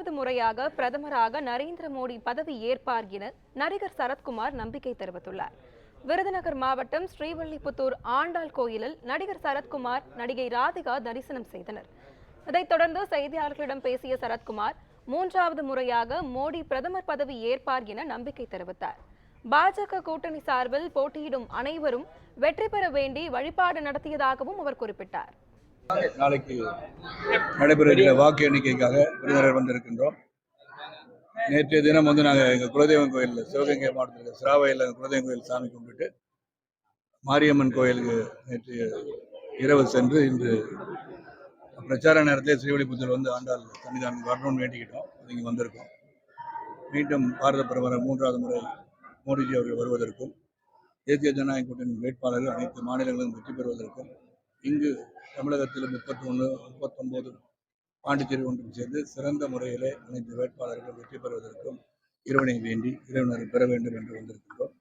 மூன்றாவது முறையாக பிரதமராக நரேந்திர மோடி பதவி ஏற்பார் என நடிகர் சரத்குமார் நம்பிக்கை தெரிவித்துள்ளார். விருதுநகர் மாவட்டம் ஸ்ரீவல்லிபுத்தூர் ஆண்டாள் கோயிலில் நடிகர் சரத்குமார் நடிகை ராதிகா தரிசனம் செய்தனர். இதைத் தொடர்ந்து செய்தியாளர்களிடம் பேசிய சரத்குமார் மூன்றாவது முறையாக மோடி பிரதமர் பதவி ஏற்பார் என நம்பிக்கை தெரிவித்தார். பாஜக கூட்டணி சார்பில் போட்டியிடும் அனைவரும் வெற்றி பெற வேண்டி வழிபாடு நடத்தியதாகவும் அவர் குறிப்பிட்டார். நாளைக்கு நடைபெறுகிற வாக்கு எண்ணிக்கைக்காக விருந்தினர் வந்திருக்கின்றோம். நேற்றைய தினம் வந்து நாங்கள் எங்கள் குலதெய்வம் கோயிலில் சிவகங்கை மாவட்டத்தில் சிராவையில் எங்கள் குலதெய்வம் கோயில் சாமி கும்பிட்டு மாரியம்மன் கோயிலுக்கு நேற்று இரவு சென்று இன்று பிரச்சார நேரத்தில் ஸ்ரீவெளிபுத்தூர் வந்து ஆண்டாள் சன்னிதானம் வரணும்னு வேண்டிக்கிட்டோம். இங்கே வந்திருக்கோம். மீண்டும் பாரத பிரதமர் மூன்றாவது முறை மோடிஜி அவர்கள் வருவதற்கும் தேசிய ஜனநாயக கூட்டணி வேட்பாளர்கள் அனைத்து மாநிலங்களும் வெற்றி பெறுவதற்கும் இங்கு தமிழகத்தில் முப்பத்தி ஒன்று முப்பத்தொம்போது பாண்டிச்சேரி ஒன்றும் சேர்ந்து சிறந்த முறையிலே அனைத்து வேட்பாளர்கள் வெற்றி பெறுவதற்கும் இறைவனை வேண்டி இறைவனர் பெற வேண்டும் என்று வந்திருக்கிறோம்